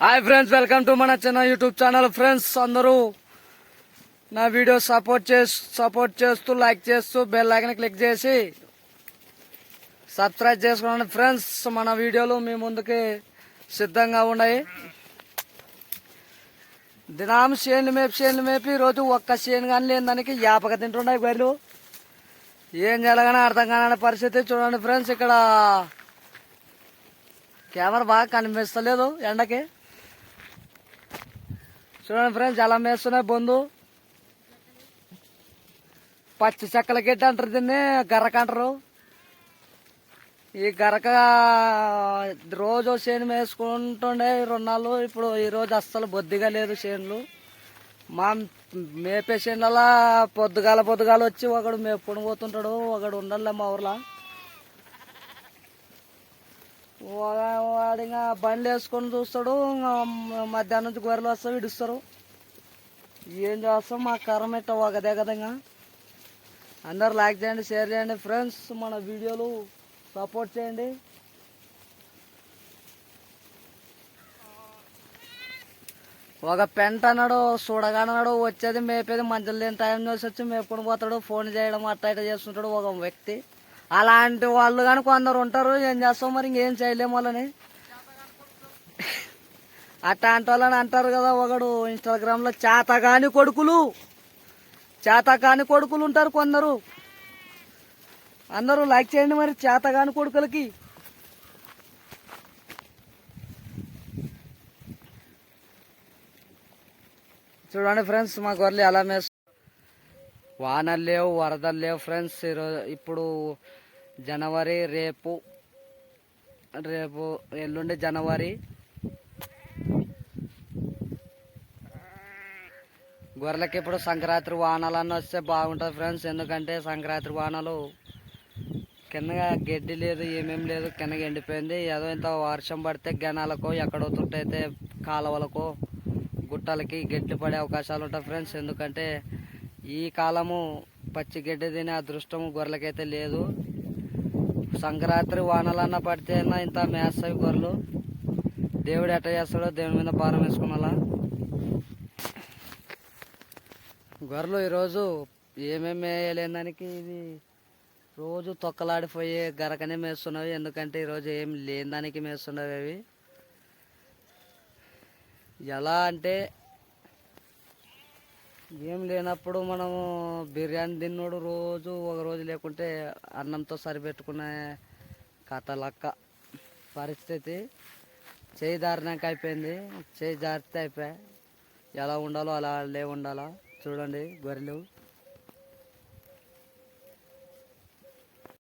Hi friends welcome to మన చిన్న YouTube channel friends అందరూ నా వీడియో సపోర్ట్ చేసి సపోర్ట్ చేస్తూ లైక్ చేస్తూ బెల్ ఐకన్ క్లిక్ చేసి సబ్స్క్రైబ్ చేసుకోండి. ఫ్రెండ్స్ మన వీడియోలు మీ ముందుకి సిద్ధంగా ఉన్నాయి. దినాం చేను మేపి చేను మేపి రోజు ఒక్క చేను కానీ లేని దానికి యాపక తింటున్నాయి బయలు. ఏం చేయాలగానే అర్థం కాని పరిస్థితి చూడండి. ఫ్రెండ్స్ ఇక్కడ కెమెరా బాగా కనిపిస్తలేదు ఎండకి. చూడండి ఫ్రెండ్స్ ఎలా మేస్తున్నాయి బొందు? పచ్చి చెక్కల గడ్డి అంటారు దీన్ని గరక అంటారు. ఈ గరక రోజు చేను వేసుకుంటుండే రుణాలు ఇప్పుడు ఈ రోజు అస్సలు బొద్దిగా లేదు చేనులు. మా మేపే చేనుల పొద్దుగాల పొద్దుగాల వచ్చి ఒకడు మేపుకొని పోతుంటాడు ఒకడు ఉండాలి మా ఊర్లో. వాడు ఇంకా బండ్లు వేసుకొని చూస్తాడు ఇంకా మధ్యాహ్నం నుంచి గొర్రెలు వస్తావు ఇడుస్తారు ఏం చేస్తాం మా కర్మ ఇట్ట ఒకదే కదా ఇంకా. అందరు లైక్ చేయండి షేర్ చేయండి ఫ్రెండ్స్ మన వీడియోలు సపోర్ట్ చేయండి. ఒక పెంట అన్నాడు చూడగానన్నాడు వచ్చేది మేపేది మంచిలు లేని టైం చూసి వచ్చి మేపుకొని పోతాడు ఫోన్ చేయడం అట్ట ఇట్ట చేస్తుంటాడు ఒక వ్యక్తి. అలాంటి వాళ్ళు కానీ కొందరు ఉంటారు. ఏం చేస్తాం మరి? ఇంకేం చేయలేము వాళ్ళని. అట్లాంటి వాళ్ళని అంటారు కదా ఒకడు ఇన్స్టాగ్రామ్లో చేతగాని కొడుకులు. చేతగాని కొడుకులు ఉంటారు కొందరు. అందరూ లైక్ చేయండి మరి చేత కాని కొడుకులకి. చూడండి ఫ్రెండ్స్ మా గొర్రెలు ఎలా మేస్ వానలు లేవు వరదలు లేవు ఫ్రెండ్స్ ఈరోజు ఇప్పుడు జనవరి రేపు రేపు ఎల్లుండి జనవరి. గొర్రెలకి ఇప్పుడు సంక్రాంతి వానలు అన్న వస్తే బాగుంటుంది ఫ్రెండ్స్ ఎందుకంటే సంక్రాంతి వానలు కిందగా గడ్డి లేదు ఏమేం లేదు కిందగా ఎండిపోయింది. ఏదో ఇంత వర్షం పడితే గనాలకో ఎక్కడో తుంటైతే కాలువలకో గుట్టలకి గడ్డి పడే అవకాశాలు ఉంటాయి ఫ్రెండ్స్ ఎందుకంటే ఈ కాలము పచ్చి గడ్డి తినే అదృష్టం గొర్రెలకైతే లేదు. సంక్రాంతి వానలన్నా పడితే అన్నా ఇంత మేస్తాయి గొర్రెలు. దేవుడు ఎట్ట చేస్తాడో దేవుని మీద భారం వేసుకున్నాలా గొర్రెలు ఈరోజు ఏమేమి వేయలేని దానికి ఇది రోజు తొక్కలాడిపోయే గరకనే మేస్తున్నవి ఎందుకంటే ఈరోజు ఏం లేని దానికి మేస్తున్నవి అవి. ఎలా అంటే ఏం లేనప్పుడు మనము బిర్యానీ తిన్నోడు రోజు ఒక రోజు లేకుంటే అన్నంతో సరిపెట్టుకునే కథ లక్క పరిస్థితి. చేయి దారినాక అయిపోయింది. చేయి జారితే అయిపోయా. ఎలా ఉండాలో అలా లే ఉండాలా. చూడండి గొర్రెలు.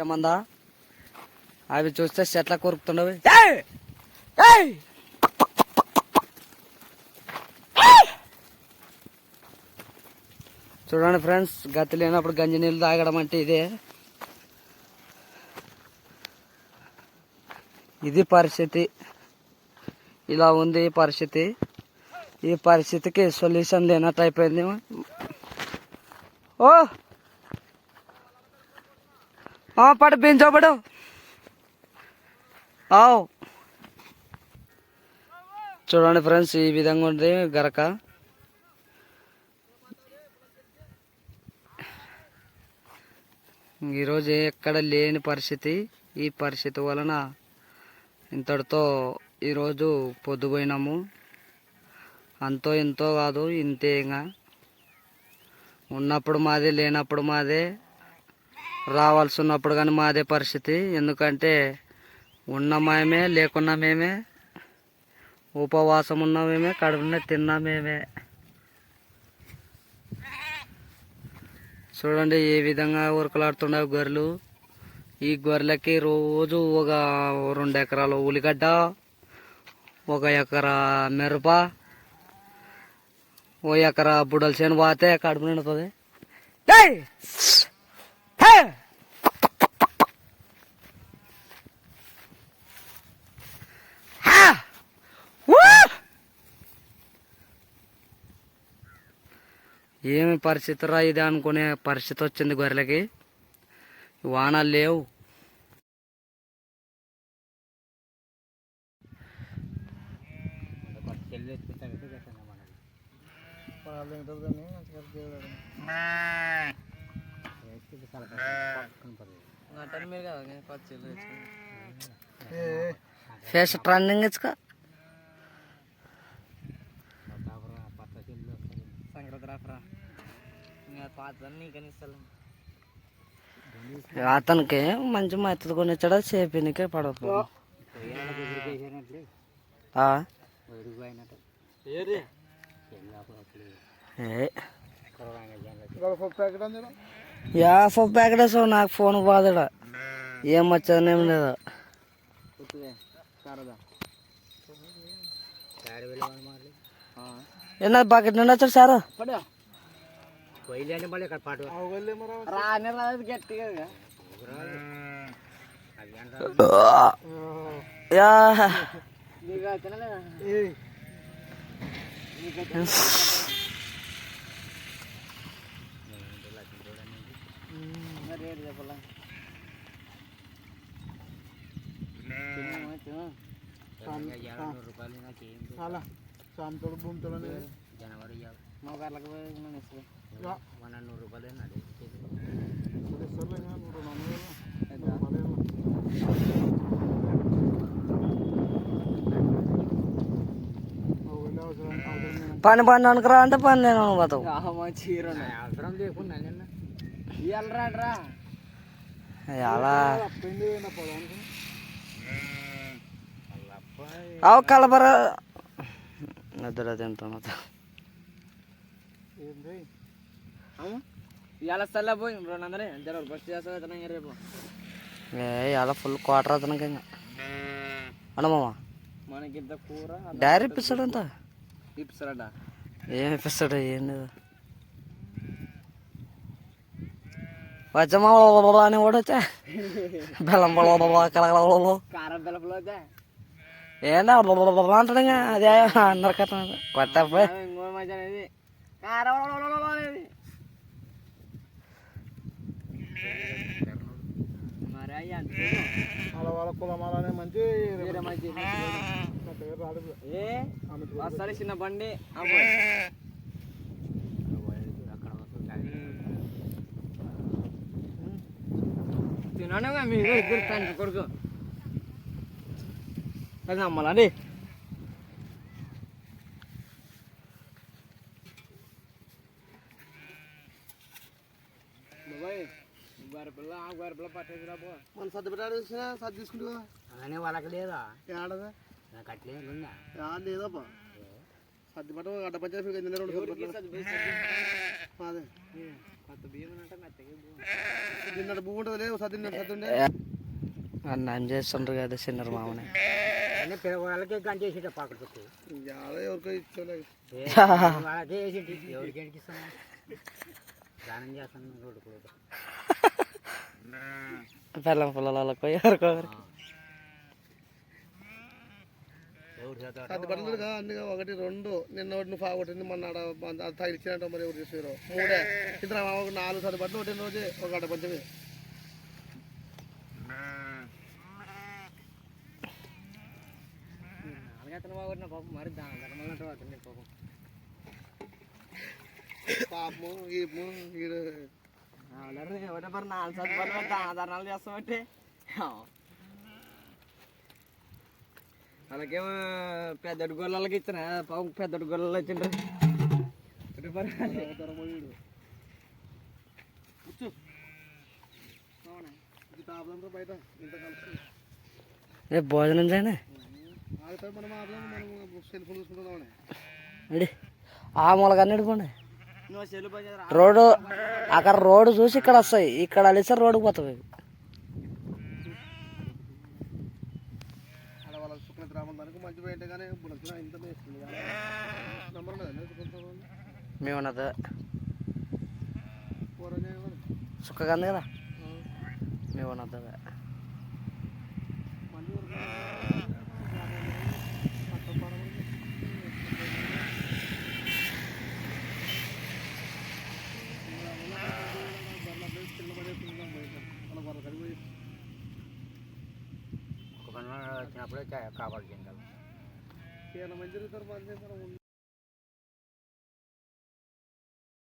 ఏమందా? అవి చూస్తే చెట్ల కొరుకుతుండవి. చూడండి ఫ్రెండ్స్ గతి లేనప్పుడు గంజి నీళ్ళు తాగడం అంటే ఇదే. ఇది పరిస్థితి. ఇలా ఉంది ఈ పరిస్థితి. ఈ పరిస్థితికి సొల్యూషన్ లేనట్టు అయిపోయింది. ఓ! పడు బించోపడు ఆవ్. చూడండి ఫ్రెండ్స్ ఈ విధంగా ఉంది గరక. ఈరోజు ఎక్కడ లేని పరిస్థితి. ఈ పరిస్థితి వలన ఇంతటితో ఈరోజు పొద్దుపోయినాము. అంతో ఇంతో కాదు ఇంతే ఇంకా ఉన్నప్పుడు మాదే లేనప్పుడు మాదే రావాల్సి ఉన్నప్పుడు కానీ మాదే పరిస్థితి. ఎందుకంటే ఉన్న మేమే లేకున్నా మేమే ఉపవాసం ఉన్న మేమే కడుపునే తిన్నా మేమే. చూడండి ఏ విధంగా ఉరకలాడుతున్నాయి గొర్రెలు. ఈ గొర్రెలకి రోజు ఒక రెండు ఎకరాల ఉల్లిగడ్డ ఒక ఎకరా మిరప ఓ ఎకరా బుడల చేను పోతే కడుపు నిండుతుంది. ఏమి పరిస్థితి రా ఇది అనుకునే పరిస్థితి వచ్చింది గొర్రెలకి. వానలు లేవు. చెల్లి తెచ్చిపెట్టాలంటే మీరు ఫేస్ ట్రెండింగ్ ఇచ్చుకో. సంక్రాంతి రాఫరా అతనికి మంచి మెత్తది కొనిచ్చాడు చేపినికే పడదు. జనాలు ప్యాకెట్ వేసావు నాకు ఫోన్ బాధడా. ఏం వచ్చేది ఏం లేదు. ఏనా బకెట్ నుండి వచ్చాడు సార్? అంటే మళ్ళీ ఇక్కడ పాటు రానే రాదు గట్టిగా రూపాయలు నాకు ఏం. చాలా. సాంతోడు భూమితో జనవరి ఇవ్వాలి మోకార్లకు మన నూరు రూపాయలు అది పని పని అనుకురా అంటే పని నేను అనుకోతావు చీర అవసరం లేకుండా నిన్న అలా అవు కలపర. నిద్ర తింటాను ఏంది? ఇవాళ స్థలం పోయి రెండు వందలే. జర బస్ చేస్తా రేపు? ఏ ఫుల్ క్వార్టర్ అతనికి ఇంకా. అనమామ మనకి ఇంత కూర డైరీ ఇప్పిస్తాడు అంత ఇప్పిస్తారట ఏం ఇప్పిస్తాడు ఏం లేదు వచ్చమ్మా అని కూడా వచ్చా. బెల్లం కలగల కారం పిల్లలు అయితే ఏందా అంటాడు ఇంకా. అదే అందరు కొట్టపోయి ఇంకో మధ్య అనేది కారం అనేది మరి అయ్యా వాళ్ళ వాళ్ళ కులమాలనే మంచి వేరే మంచి నా పేరు రాదు ఏ ఆమె వస్తాడు చిన్న బండి అమ్మో. మీరు ఇద్దరు తండ్రి కొడుకు అది నమ్మాలండి మన సర్ది పెట్టాడు సర్ది తీసుకుంటూ అలానే వాళ్ళకి లేదా? ఏడదా? నాకు అట్లే ఉందా? ఏడ లేదప్పా సర్ది పట్ట అడ్డ పంచాయతీ రెండు. అదే కొత్త బియ్యం అంటే మెత్తగా బియ్యం. నిన్నటి భూమి ఉంటుంది లేదు సర్ది నిన్నటి సర్ది ఉండే. అన్నం చేస్తుండ్రు కదా చిన్నరు మామని? అన్నీ పిల్లవాళ్ళకి గంట పెట్టి ఏడ ఎవరికో ఇచ్చోలేదు వాళ్ళకే వేసింటి ఎవరికి దానం చేస్తాను రోడ్డు కూడా. బెల్లం పిల్లలకు ఎవరికొకరికి అన్ని ఒకటి రెండు నిన్న ఒకటి నువ్వు ఒకటి మొన్న తగిలిచ్చినట్టు మరి ఎవరు చేసారు మూడే ఇద్దరు ఒక నాలుగు సర్ది పట్టిన ఒకటి రోజే ఒక అడ్డ పంచమే పాపము గీపము ఒకటే మరి నాలుగు సార్లు పని ధర్నాలు చేస్తామంటే వాళ్ళకేమో పెద్దటి గొల్లలకి ఇచ్చిన పాపం పెద్దటి గొల్లలు వచ్చిండ్రు. ఏ భోజనం చేయనే? ఆ మూలగా నడిపోండి రోడ్డు అక్కడ రోడ్డు చూసి ఇక్కడ వస్తాయి. ఇక్కడ అలిస్తే రోడ్డుకి పోతాయి అలా వాళ్ళ సుఖన గ్రామం దానికి మంచి పోయింటే కానీ ఇప్పుడు వచ్చిన ఇంత వేస్తుంది నంబర్ ఉండదు మేము ఉన్నది పూర్వం సుఖగా ఉంది కదా మేము ఉన్నది మంచి ఒక పని మంచి జరుగుతారు